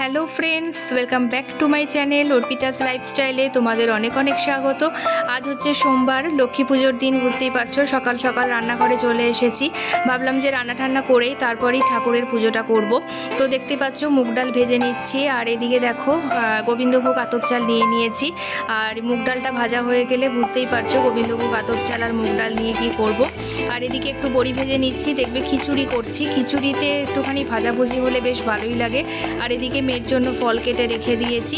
Hello friends, welcome back to my channel Arpita's লাইফস্টাইলে তোমাদের অনেক অনেক স্বাগত। আজ হচ্ছে সোমবার, লক্ষ্মী পুজোর দিন, বুঝতেই পারছ, সকাল সকাল রান্নাঘরে চলে এসেছি। ভাবলাম যে রান্না ঠান্না করেই তারপরেই ঠাকুরের পুজোটা করব। তো দেখতে পাচ্ছ, মুগ ডাল ভেজে নিচ্ছি, আর এদিকে দেখো গোবিন্দভোগ আতপ চাল নিয়ে নিয়েছি। আর মুগ ডালটা ভাজা হয়ে গেলে বুঝতেই পারছ, গোবিন্দভোগ আতপ চাল আর মুগ ডাল নিয়ে কি করব। আর এদিকে একটু বড়ি ভেজে নিচ্ছি, দেখবে খিচুড়ি করছি। খিচুড়িতে একটুখানি ভাজাভুজি হলে বেশ ভালোই লাগে। আর এদিকে মেয়ের জন্য ফল কেটে রেখে দিয়েছি।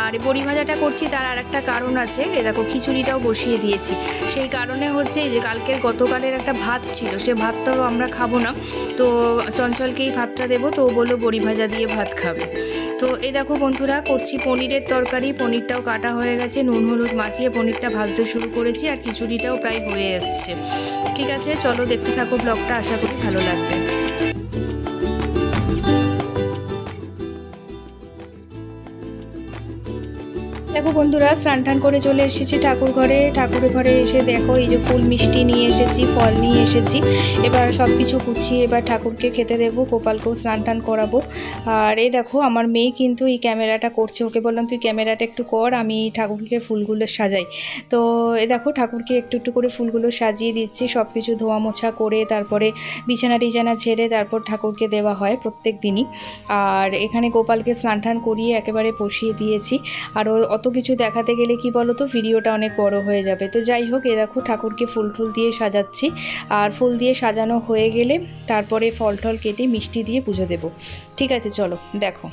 আর বড়ি ভাজাটা করছি, তার আর একটা কারণ আছে। এ দেখো, খিচুড়িটাও বসিয়ে দিয়েছি। সেই কারণে হচ্ছে যে কালকের গতকালের একটা ভাত ছিল, সে ভাতটাও আমরা খাব না। তো চঞ্চলকেই ভাতটা দেবো, তো ও বলল বড়ি ভাজা দিয়ে ভাত খাবে। তো এই দেখো বন্ধুরা, করছি পনিরের তরকারি। পনিরটাও কাটা হয়ে গেছে, নুন হলুদ মাখিয়ে পনিরটা ভাজতে শুরু করেছি, আর খিচুড়িটাও প্রায় হয়ে এসছে। ঠিক আছে, চলো দেখতে থাকো ব্লগটা, আশা করি ভালো লাগবে। দেখো বন্ধুরা, স্নান টান করে চলে এসেছি ঠাকুর ঘরে। ঠাকুরের ঘরে এসে দেখো এই যে ফুল মিষ্টি নিয়ে এসেছি, ফল নিয়ে এসেছি। এবার সব কিছু গুছিয়ে এবার ঠাকুরকে খেতে দেবো, গোপালকেও স্নান টান করাবো। আর এই দেখো, আমার মেয়ে কিন্তু এই ক্যামেরাটা করছে। ওকে বললাম, তুই ক্যামেরাটা একটু কর, আমি ঠাকুরকে ফুলগুলো সাজাই। তো এ দেখো, ঠাকুরকে একটু একটু করে ফুলগুলো সাজিয়ে দিচ্ছি সব কিছু ধোয়া মোছা করে, তারপরে বিছানা টিছানা ছেড়ে তারপর ঠাকুরকে দেওয়া হয় প্রত্যেক দিনই। আর এখানে গোপালকে স্নান টান করিয়ে একেবারে বসিয়ে দিয়েছি। আর অত কিছু দেখাতে গেলে কি বলো তো ভিডিওটা অনেক বড় হয়ে যাবে। তো যাই হোক, এ দেখো ঠাকুরকে ফুল ফুল দিয়ে সাজাচ্ছি। আর ফুল দিয়ে সাজানো হয়ে গেলে তারপরে ফল টল কেটে মিষ্টি দিয়ে পুজো দেব। ঠিক আছে, চলো, দেখো।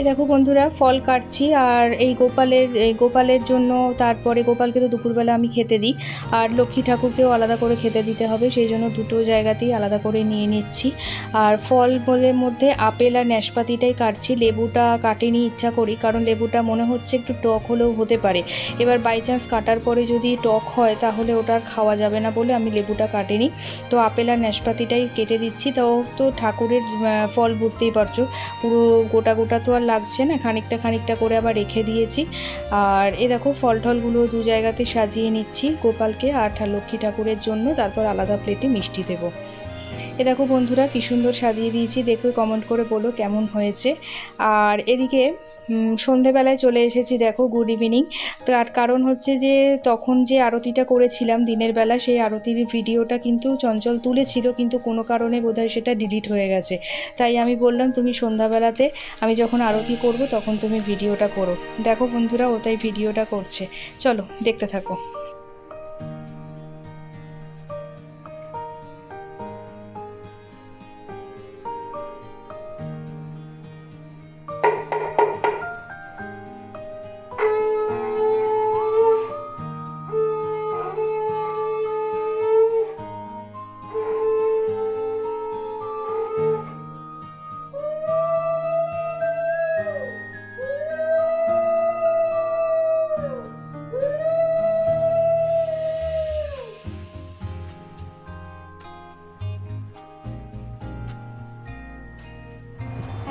এই দেখো বন্ধুরা, ফল কাটছি আর এই গোপালের এই গোপালের জন্য তারপরে গোপালকে তো দুপুরবেলা আমি খেতে দিই। আর লক্ষ্মী ঠাকুরকেও আলাদা করে খেতে দিতে হবে, সেই জন্য দুটো জায়গাতেই আলাদা করে নিয়ে নিচ্ছি। আর ফল বলের মধ্যে আপেল আর ন্যাশপাতিটাই কাটছি, লেবুটা কাটিনি ইচ্ছা করি, কারণ লেবুটা মনে হচ্ছে একটু টক হলেও হতে পারে। এবার বাই চান্স কাটার পরে যদি টক হয়, তাহলে ওটা আর খাওয়া যাবে না বলে আমি লেবুটা কাটিনি। তো আপেল আর ন্যাশপাতিটাই কেটে দিচ্ছি। তাও তো ঠাকুরের ফল বুঝতেই পারছ, পুরো গোটা গোটা তো আর লাগছে না, খানিকটা খানিকটা করে আবার রেখে দিয়েছি। আর এ দেখো, ফল টলগুলো দু জায়গাতে সাজিয়ে নিচ্ছি গোপালকে আর লক্ষ্মী ঠাকুরের জন্য, তারপর আলাদা প্লেটে মিষ্টি দেবো। এ দেখো বন্ধুরা, কী সুন্দর সাজিয়ে দিয়েছি, দেখো কমেন্ট করে বলো কেমন হয়েছে। আর এদিকে সন্ধেবেলায় চলে এসেছি, দেখো গুড ইভিনিং তার কারণ হচ্ছে যে, তখন যে আরতিটা করেছিলাম দিনের বেলা, সেই আরতির ভিডিওটা কিন্তু চঞ্চল তুলেছিল, কিন্তু কোনো কারণে বোধহয় সেটা ডিলিট হয়ে গেছে। তাই আমি বললাম, তুমি সন্ধ্যাবেলাতে আমি যখন আরতি করব, তখন তুমি ভিডিওটা করো। দেখো বন্ধুরা, ও তাই ভিডিওটা করছে। চলো, দেখতে থাকো।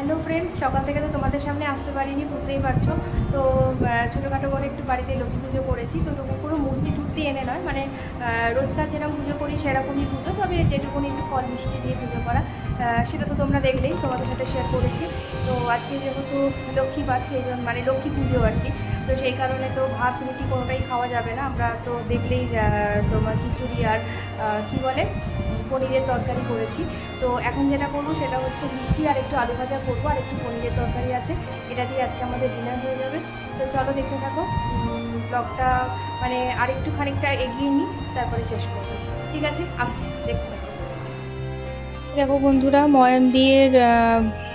হ্যালো ফ্রেন্ডস সকাল থেকে তো তোমাদের সামনে আসতে পারিনি, বুঝতেই পারছ। তো ছোটোখাটো করে একটু বাড়িতে লক্ষ্মী পুজো করেছি, তো তবু কোনো মূর্তি টুর্তি এনে নয় মানে রোজকার যেরকম পুজো করি সেরকমই পুজো, তবে যেটুকুনি একটু ফল মিষ্টি দিয়ে পুজো করা সেটা তো তোমরা দেখলেই তোমাদের সাথে শেয়ার করেছি। তো আজকে যেহেতু লক্ষ্মীবার সেই জন্য মানে লক্ষ্মী পুজো আর কি, তো সেই কারণে তো ভাত রুটি কোনোটাই খাওয়া যাবে না, আমরা তো দেখলেই তোমার খিচুড়ি আর কি বলে পনিরের তরকারি করেছি। তো এখন যেটা করব সেটা হচ্ছে লুচি আর একটু আলু ভাজা করব আর একটু পনিরের তরকারি আছে। এটা দিয়ে আজকে আমাদের ডিনার হয়ে যাবে। তো চলো দেখতে থাকো। ব্লগটা মানে আর একটু খানিকটা এগিয়ে নিই, তারপরে শেষ করব। ঠিক আছে? আসছি, দেখতে দেখো বন্ধুরা, ময়াম দিয়ে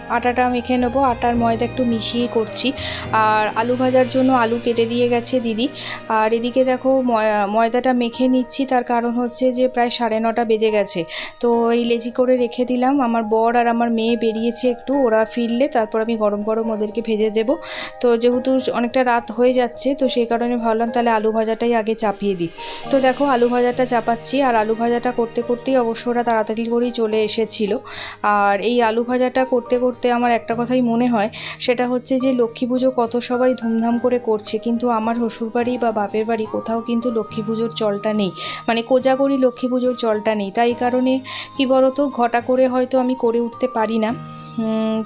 আটাটা মেখে নেব। আটার ময়দা একটু মিশিয়ে করছি। আর আলু ভাজার জন্য আলু কেটে দিয়ে গেছে দিদি। আর এদিকে দেখো ময়- ময়দাটা মেখে নিচ্ছি। তার কারণ হচ্ছে যে প্রায় সাড়ে নটা বেজে গেছে। তো এই লেজি করে রেখে দিলাম। আমার বর আর আমার মেয়ে বেরিয়েছে একটু। ওরা ফিরলে তারপর আমি গরম গরম ওদেরকে ভেজে দেব। তো যেহেতু অনেকটা রাত হয়ে যাচ্ছে, তো সেই কারণে ভাবলাম তাহলে আলু ভাজাটাই আগে চাপিয়ে দিই। তো দেখো আলু ভাজাটা চাপাচ্ছি। আর আলু ভাজাটা করতে করতেই অবশ্য ওরা তাড়াতাড়ি করেই চলে এসেছিল। আর এই আলু ভাজাটা করতে করতে করতে আমার একটা কথাই মনে হয়, সেটা হচ্ছে যে লক্ষ্মী পুজো কত সবাই ধুমধাম করে করছে, কিন্তু আমার শ্বশুরবাড়ি বা বাপের বাড়ি কোথাও কিন্তু লক্ষ্মী পুজোর চলটা নেই মানে কোজাগরি লক্ষ্মী পুজোর চলটা নেই, তাই কারণে কি বলতো, ঘটা করে হয়তো আমি করে উঠতে পারি না।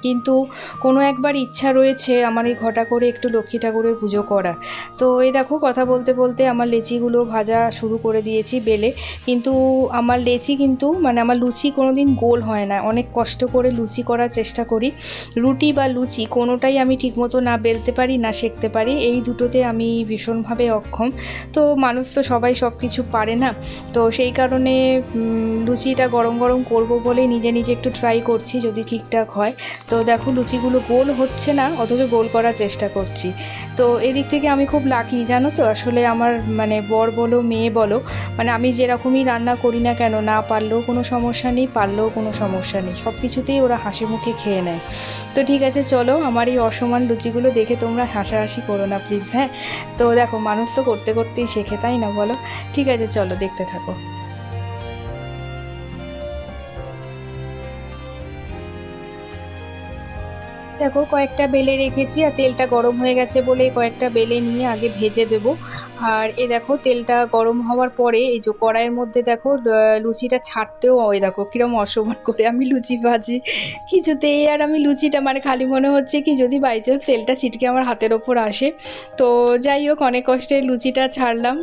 কিন্তু কোনো একবার ইচ্ছা রয়েছে আমার এই ঘটা করে একটু লক্ষ্মী ঠাকুরের পুজো করার। তো এই দেখো, কথা বলতে বলতে আমার লেচিগুলো ভাজা শুরু করে দিয়েছি বেলে। কিন্তু আমার লেচি কিন্তু মানে আমার লুচি কোনো দিন গোল হয় না। অনেক কষ্ট করে লুচি করার চেষ্টা করি। রুটি বা লুচি কোনোটাই আমি ঠিকমতো না বেলতে পারি, না সেঁকতে পারি। এই দুটোতে আমি ভীষণভাবে অক্ষম। তো মানুষ তো সবাই সব কিছু পারে না। তো সেই কারণে লুচিটা গরম গরম করব বলে নিজে নিজে একটু ট্রাই করছি। যদি ঠিকঠাক হয়। তো দেখো, লুচিগুলো গোল হচ্ছে না, অথচ গোল করার চেষ্টা করছি। তো এদিক থেকে আমি খুব লাকি জানো তো? আসলে আমার মানে বর বলো, মেয়ে বলো মানে আমি যেরকমই রান্না করি না কেন, না পারলেও কোনো সমস্যা নেই, পারলেও কোনো সমস্যা নেই। সব কিছুতেই ওরা হাসি মুখে খেয়ে নেয়। তো ঠিক আছে, চলো, আমার এই অসমান লুচিগুলো দেখে তোমরা হাসাহাসি করো না প্লিজ হ্যাঁ? তো দেখো, মানুষ তো করতে করতেই শেখে, তাই না বলো? ঠিক আছে, চলো, দেখতে থাকো। দেখো, কয়েকটা বেলে রেখেছি আর তেলটা গরম হয়ে গেছে বলে কয়েকটা বেলে নিয়ে আগে ভেজে দেব। আর এ দেখো, তেলটা গরম হওয়ার পরে এই যে কড়াইয়ের মধ্যে দেখো লুচিটা ছাড়তেও ওই দেখো, কিরম অসমান করে আমি লুচি ভাজি। কিছুতেই আর আমি লুচিটা মানে খালি মনে হচ্ছে কি যদি বাই চান্স তেলটা ছিটকে আমার হাতের ওপর আসে। তো যাই হোক, অনেক কষ্টে লুচিটা ছাড়লাম।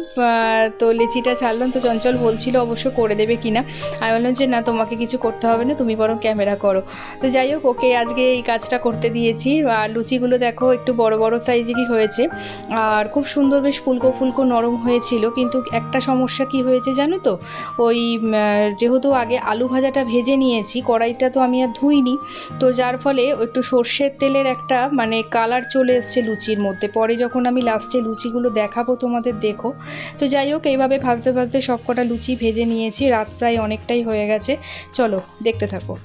তো লেচিটা ছাড়লাম। তো চঞ্চল বলছিল অবশ্য করে দেবে কিনা। আমি বললাম যে, না, তোমাকে কিছু করতে হবে না, তুমি বরং ক্যামেরা করো। তো যাই হোক, ওকে আজকে এই কাজটা করতে দিয়েছি আর লুচিগুলো দেখো একটু বড় বড় সাইজেরই হয়েছে। আর খুব সুন্দর বেশ ফুলকো ফুলকো নরম হয়েছিল, কিন্তু একটা সমস্যা কি হয়েছে জানো তো? ওই যেহেতু আগে আলু ভাজাটা ভেজে নিয়েছি, কড়াইটা তো আমি আর ধুইনি, তো যার ফলে একটু সর্ষের তেলের একটা মানে কালার চলে এসছে লুচির মধ্যে। পরে যখন আমি লাস্টে লুচিগুলো দেখাবো তোমাদের দেখো। তো যাই হোক, এইভাবে ভাজতে ভাজতে সব কটা লুচি ভেজে নিয়েছি, রাত প্রায় অনেকটাই হয়ে গেছে। চলো, দেখতে থাকো।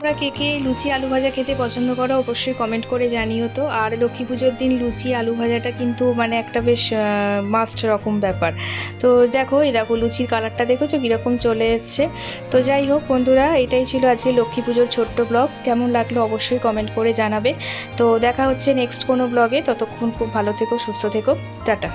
তোমরা কে কে লুচি আলু ভাজা খেতে পছন্দ করো, অবশ্যই কমেন্ট করে জানিও তো। আর লক্ষ্মী পুজোর দিন লুচি আলু ভাজাটা কিন্তু মানে একটা বেশ মাস্ট রকম ব্যাপার। তো দেখো, এই দেখো লুচির কালারটা দেখেছ, কীরকম চলে এসছে। তো যাই হোক বন্ধুরা, এটাই ছিল আজকে লক্ষ্মী পুজোর ছোট্ট ব্লগ কেমন লাগল অবশ্যই কমেন্ট করে জানাবে। তো দেখা হচ্ছে নেক্সট কোনো ব্লগে ততক্ষণ খুব ভালো থেকো, সুস্থ থেকো। টাটা।